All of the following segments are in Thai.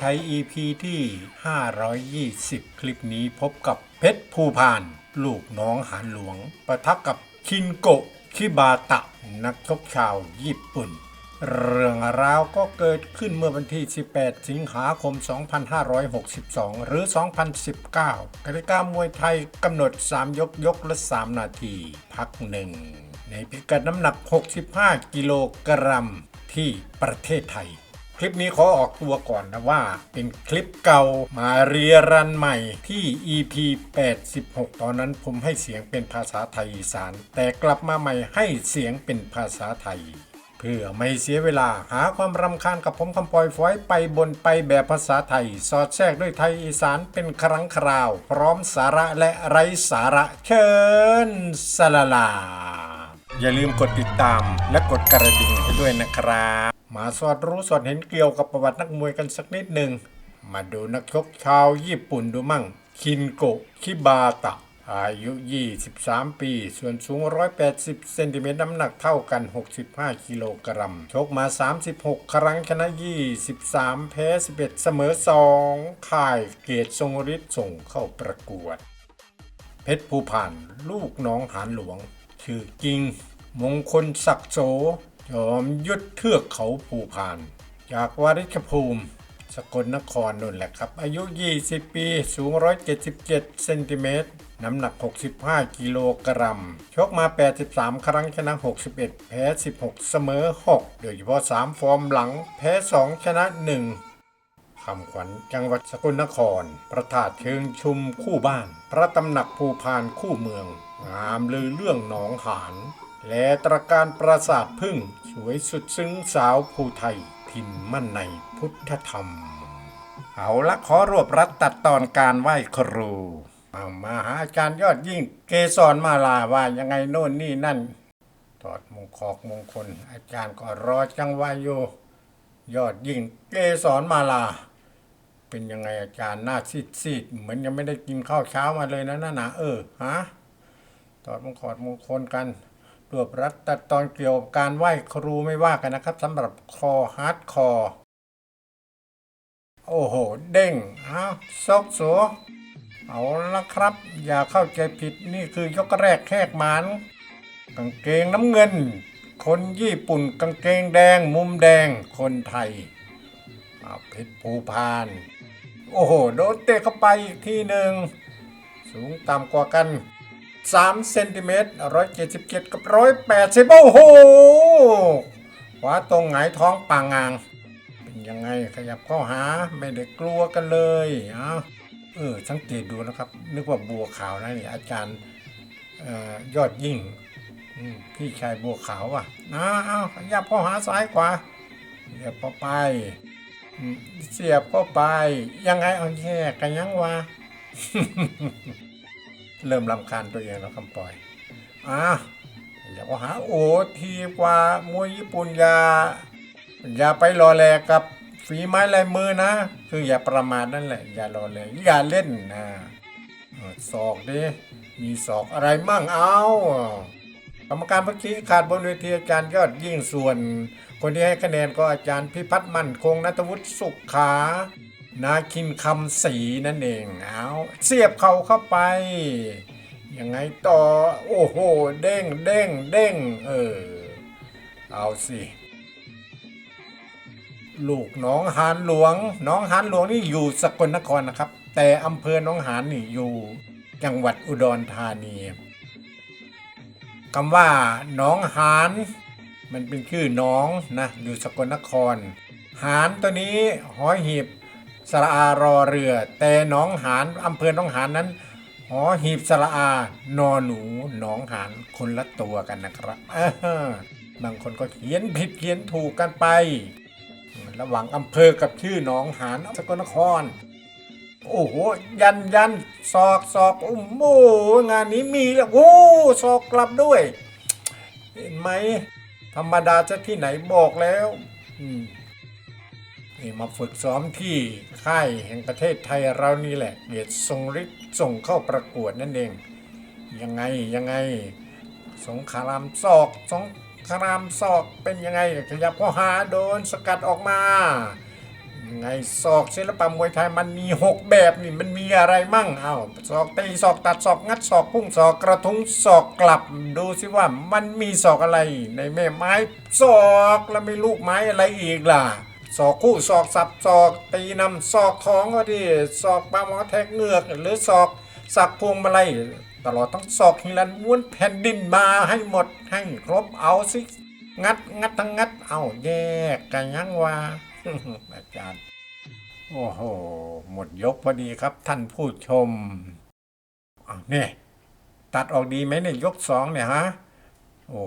ไทย EP ที่ 520 คลิปนี้พบกับเพชรภูพาน ลูกน้องหานหลวง ประทะกับคินโกะคิบาตะ นักชกชาวญี่ปุ่น เรื่องราวก็เกิดขึ้นเมื่อวันที่ 18 สิงหาคม 2562 หรือ 2019กติกามวยไทยกำหนด 3 ยกยกละ 3 นาที พักหนึ่งในพิกัดน้ำหนัก 65 กิโลกรัมที่ประเทศไทย คลิปนี้ขอออกตัวก่อนนะว่า เป็นคลิปเก่ามาเรียรันใหม่ที่ EP 86 ตอนนั้นผมให้เสียงเป็นภาษาไทยอีสาน แต่กลับมาใหม่ให้เสียงเป็นภาษาไทย เพื่อไม่เสียเวลาหาความรำคาญกับผมคำปล่อยฟอยไปบนไปแบบภาษาไทย สอดแทรกด้วยไทยอีสานเป็นครั้งคราว พร้อมสาระและไร้สาระเชิญสลาลา อย่าลืมกดติดตามและกดกระดิ่งให้ด้วยนะครับ มาสอดรู้สอดเห็นเกี่ยวกับประวัตินักมวยกันสักนิดหนึ่ง มาดูนักชกชาวญี่ปุ่นดูมั่ง คินโกะคิบาตะ อายุ 23 ปี ส่วนสูง 180 เซนติเมตรน้ำหนักเท่ากัน 65 กิโลกรัม ชกมา 36 ครั้งชนะ 23 แพ้ 11 เสมอ2ข่ายเกรติทรงฤทธิ์ส่งเข้าประกวด เพชรภูพาน ลูกน้องหานหลวง ชื่อจริง มงคลศักดิ์โส ยอมยุดเทือกเขาภูพาน จากวาริชภูมิ สกลนครนั่นแหละครับ อายุ 20 ปี สูง 177 เซนติเมตร น้ำหนัก 65 กิโลกรัม ชกมา 83 ครั้งชนะ 61 แพ้ 16 เสมอ 6 โดยเฉพาะ 3 ฟอร์มหลัง แพ้ 2 ชนะ 1คำขวัญจังหวัดสกลนคร ประทาดเชิงชุมคู่บ้าน พระตำหนักภูพานคู่เมือง งามลือเรื่องหนองหาน และตระการปราสาทพึ่งสวยสุดซึ้งสาวภูไทยทินมั่นในพุทธธรรม เอาละขอรวบรัดตัดตอนการไหว้ครูเอามาหาอาจารย์ยอดยิ่งเกสรมาลาว่ายังไงโน่นนี่นั่นถอดมงคอกมงคล อาจารย์ก็รอจังหวะอยู่ยอดยิ่งเกสรมาลา เป็นยังไงอาจารย์หน้าซีดซีดๆเหมือนยังไม่ได้กินข้าวเช้ามาเลยนะน่ะนะเออฮะถอดมงคอดมงคลกัน รวบรัดตัดตอนเกี่ยวกับการไหว้ครูไม่ว่ากันนะครับสำหรับคอฮาร์ดคอร์โอ้โห เด้งอ้าวซกโสเอาละครับ อย่าเข้าใจผิดนี่คือยกแรกแหกหมันกางเกงน้ำเงิน คนญี่ปุ่นกางเกงแดงมุมแดงคนไทยอ่าเพชรภูพาน โอ้โห โดนเตะเข้าไปอีกทีหนึ่ง สูงต่ำกว่ากัน 3เซนติเมตร177 กับ 180 โอ้โหขวาตรงหงายท้องปางงาง เป็นยังไงขยับเข้าหาไม่ได้กลัวกันเลยอ้าวเออสังเกตดูนะครับ นึกว่าบัวขาวนะนี่อาจารย์ยอดยิ่งพี่ชายบัวขาวอะนะเอาขยับเข้าหาซ้ายขวาเสียบเข้าไป เสียบเข้าไป ยังไงเอาแยกกันยังวะ เริ่มลำคาญตัวเองแล้วคำปล่อยอะอย่าเข้าหาโอทีกว่ามวยญี่ปุ่นอย่าอย่าไปรอแลกับฝีไม้ลายมือนะ คืออย่าประมาทนั่นแหละ อย่ารอแลอย่าเล่นนะเออศอกดิมีศอกอะไรมั่งเอากรรมการเมื่อกี้ขาดบนเวทีอาจารย์ยอดยิ่งส่วน คนที่ให้คะแนนก็อาจารย์พิพัฒน์มั่นคงนัทวุฒิสุขขา นาคินคำศรีนั่นเองเอาเสียบเข่าเข้าไป ยังไงต่อ โอ้โห เด้งเด้งเด้งเออ เอาสิ ลูกน้องหานหลวง น้องหานหลวงนี่อยู่สกลนครนะครับ แต่อำเภอน้องหานนี่อยู่จังหวัดอุดรธานีคำว่าน้องหาน มันเป็นชื่อน้องนะ อยู่สกลนคร หานตัวนี้หอยหีบ สระอารอเรือ แต่หนองหานอำเภอหนองหานนั้นหอหีบสระอานอหนูหนองหานคนละตัวกันนะครับบางคนก็เขียนผิดเขียนถูกกันไป ระหว่างอำเภอกับชื่อหนองหานสกลนคร โอ้โหยันยันศอกศอกโอ้โหงานนี้มีแล้วโอ้ศอกกลับด้วย เห็นไหมธรรมดาจะที่ไหนบอกแล้ว อืม นี่มาฝึกซ้อมที่ค่ายแห่งประเทศไทยเรานี่แหละเกียรติทรงฤทธิ์ส่งเข้าประกวดนั่นเอง ยังไงยังไง สงครามศอกสงครามศอกเป็นยังไงขยับข้าหาโดนสกัดออกมาไงศอกศิลปะมวยไทยมันมีหกแบบนี่มันมีอะไรมั่งเอาศอกตีศอกตัดศอกงัดศอกพุ่งศอกกระทุ้งศอกกลับ ดูสิว่ามันมีศอกอะไร ในแม่ไม้ศอกแล้วมีลูกไม้อะไรอีกล่ะ ศอกคู่ศอกสับศอกตีนำศอกท้องก็ดีศอกปลาหมอแทกเงือก หรือศอกสักพวงมาลัยตลอดทั้งศอกฮิรันม้วนแผ่นดินมาให้หมดให้ครบเอาสิ งัดงัดทั้งงัดเอาแยกกันยังวะอาจารย์ โอ้โห หมดยกพอดีครับท่านผู้ชมอาเนี่ยตัดออกดีไหมเนี่ยยกสองเนี่ยฮะ โอ้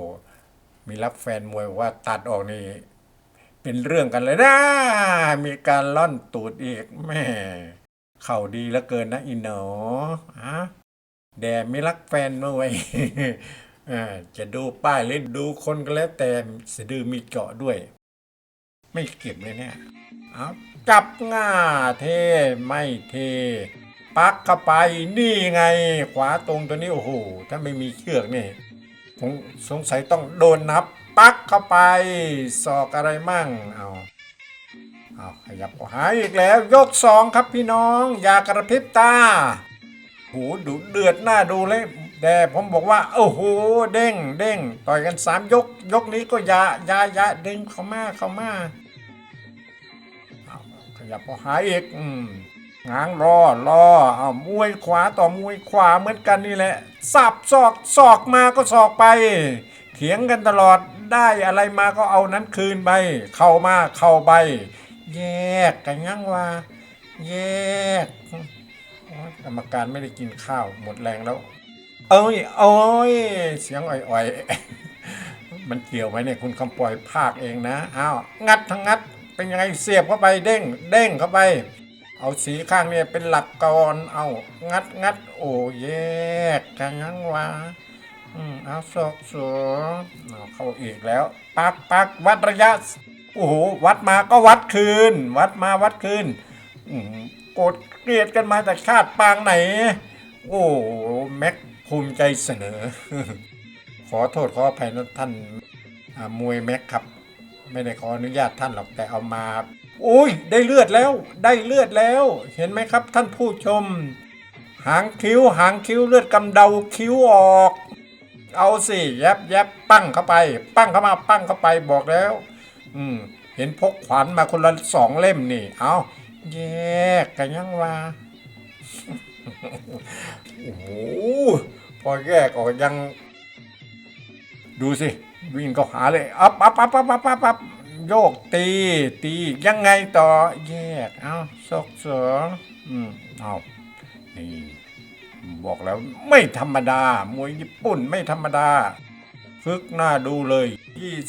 มีรับแฟนมวยว่าตัดออกนี่ เป็นเรื่องกันเลยนะมีการล่อนตูดอีกแม่เข่าดีเหลือเกินนะอินโนฮะแดไม่รักแฟนมวยอ่จะดูป้ายหรือดูคนก็แล้วแต่สะดือมีเจาะด้วย ไม่เก็บเลยเนี่ยเอาจับง่าเทไม่เท ปักเข้าไปนี่ไง ขวาตรงตัวนี้โอ้โหถ้าไม่มีเชือกนี่ผมสงสัยต้องโดนนับ ปักเข้าไป ศอกอะไรมั่งเอาเอาขยับหายอีกแล้ว ยกสองครับพี่น้องอย่ากระพริบตาโหดูเดือดหน้าดูเลยแต่ผมบอกว่า โอ้โห เด้งเด้งต่อยกันสามยก ยกนี้ก็ยายายาดึงเข้ามาเข้ามาเอาขยับหายอีกอืมง้างรอรอเอามวยขวาต่อมวยขวาเหมือนกันนี่แหละสับศอกศอกมาก็ศอกไปเถียงกันตลอด ได้อะไรมาก็เอานั้นคืนไป เข้ามาเข้าไป แยกกันยังว่าแยกกรรมการไม่ได้กินข้าวหมดแรงแล้ว เอ้ยโอ้ยเสียงอ่อยๆ มันเกี่ยวไหมเนี่ยคุณคำปล่อยภาคเองนะอ้าวงัดทั้งงัดเป็นยังไงเสียบเข้าไปเด้ง เด้งเข้าไป เอาสีข้างเนี่ยเป็นหลักก่อนเอางัดงัดโอ้แยกกันยังวะ อืมเอาศอกสองเข้าอีกแล้ว ปักปักวัดระยะ โอ้โห วัดมาก็วัดคืน วัดมาวัดคืนอืมโกรธเกลียดกันมาแต่ชาติปางไหน โอ้แม็กภูมิใจเสนอ ขอโทษขออภัยนะท่านมวยแม็กครับ ไม่ได้ขออนุญาตท่านหรอกแต่เอามา โอ้ย ได้เลือดแล้ว ได้เลือดแล้ว เห็นไหมครับท่านผู้ชม หางคิ้วหางคิ้วเลือดกำเดาคิ้วออก เอาสิแยบแยบปั้งเข้าไป ปั้งเข้ามาปั้งเข้าไปบอกแล้ว อืม เห็นพกขวานมาคนละสองเล่มนี่ เอาแยกกันยังวะโอ้โหพอแยกออกยัง ดูสิ วิ่งก็หาเลยอัพอัพอัพอัพอัพอัพอัพโยกตีตียังไงต่อแยก เอาซอกสองอืมเอานี่ บอกแล้วไม่ธรรมดา มวยญี่ปุ่นไม่ธรรมดา ฝึกหน้าดูเลย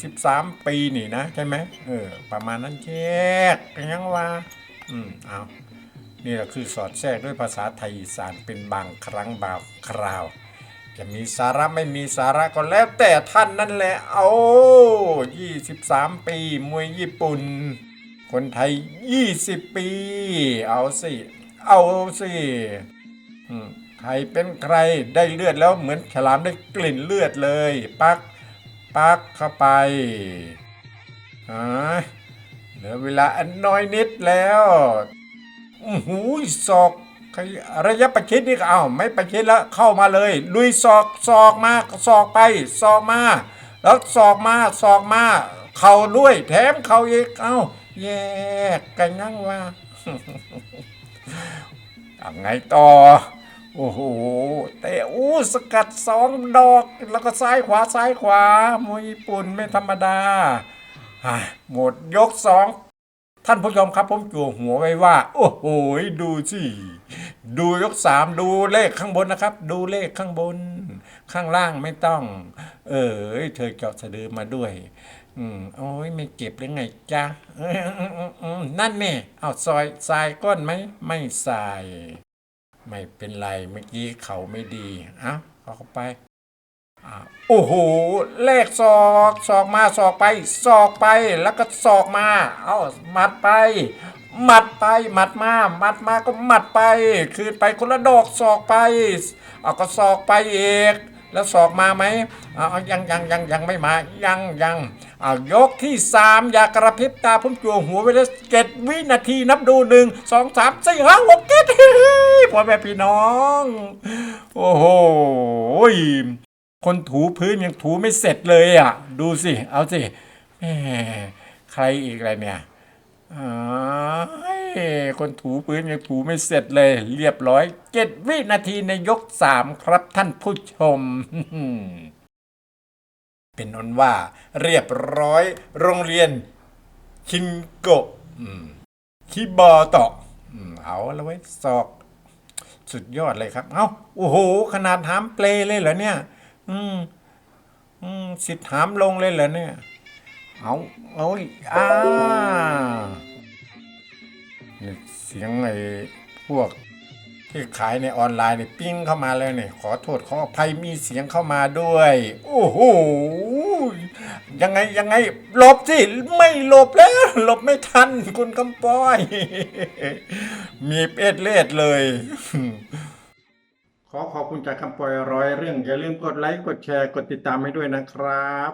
23 ปีนี่นะใช่ไหมเออประมาณนั้นแยกกันยังวะอืมเอานี่แหละคือสอดแทรกด้วยภาษาไทยอีสานเป็นบางครั้งบางคราว จะมีสาระไม่มีสาระก็แล้วแต่ท่านนั่นแหละเอา23 ปี มวยญี่ปุ่น คนไทย 20 ปี เอาสิ เอาสิ อืม ใครเป็นใครได้เลือดแล้วเหมือนฉลามได้กลิ่นเลือดเลย ปักปักเข้าไปอ่าเหลือเวลาอันน้อยนิดแล้วอู้หูศอกระยะประชิดนี่ก็เอาไม่ประชิดแล้วเข้ามาเลยลุยศอกศอกมาศอกไปศอกมา แล้วศอกมาศอกมา เข่าด้วย แถมเข่าอีกเอาแยกกันนั่งว่ายังไงต่อ โอ้โหเตะอู้สกัดสองดอก แล้วก็ซ้ายขวาซ้ายขวามวยญี่ปุ่นไม่ธรรมดาหมดยกสองท่านผู้ชมครับผมจั่วหัวไว้ว่า โอ้โหดูสิดูยกสามดูเลขข้างบนนะครับ ดูเลขข้างบน ข้างล่างไม่ต้อง เออเธอเจาะสะดือมาด้วยอืมโอ้ยไม่เก็บหรือไงจ๊ะเอออออนั่นเนี่ยเอาซอยทรายก้อนไหมไม่ใส่ ไม่เป็นไรเมื่อกี้เขาไม่ดีเอ้าเอาเข้าไปอโอ้โหเลขศอกศอกมาศอกไปศอกไปแล้วก็ศอกมา เอาหมัดไปหมัดไปหมัดมาหมัดมาก็หมัดไป คืนไปคนละดอกศอกไป เอาก็ศอกไปอีก แล้วศอกมาไหมเอายังยังยังยังไม่มายังยังเอายกที่สามอย่ากระพริบตาผมจัวหัวไว้แล้วเจ็ดวินาทีนับดูหนึ่งสองสามสี่ห้าหกเจ็ดพ่อแม่พี่น้อง โอ้โหคนถูพื้นยังถูไม่เสร็จเลยอะ ดูสิ เอาสิใครอีกอะไรเนี่ย คนถูพื้นยังถูไม่เสร็จเลย เรียบร้อยเจ็ดวินาทีในยกสามครับท่านผู้ชม เป็นนนว่า เรียบร้อย โรงเรียน คินโกะคิบอตอืมเอาแล้วไว้ยศอก สุดยอดเลยครับ เอ้าโอ้โห ขนาดหามเปลเลยเหรอเนี่ย อืมอืมสิทธิ์หามลงเลยเหรอเนี่ย เอาเอาอ่านี่เสียงไอ้พวกที่ขายในออนไลน์เนี่ยปิ้งเข้ามาแล้วเนี่ยขอโทษขออภัยมีเสียงเข้ามาด้วย โอ้โหยังไงยังไงหลบสิไม่หลบแล้วหลบไม่ทันคุณคำป้อย มีเอ็ดเลดเลย ขอขอบคุณจากคำปอยร้อยเรื่อง อย่าลืมกดไลค์กดแชร์กดติดตามให้ด้วยนะครับ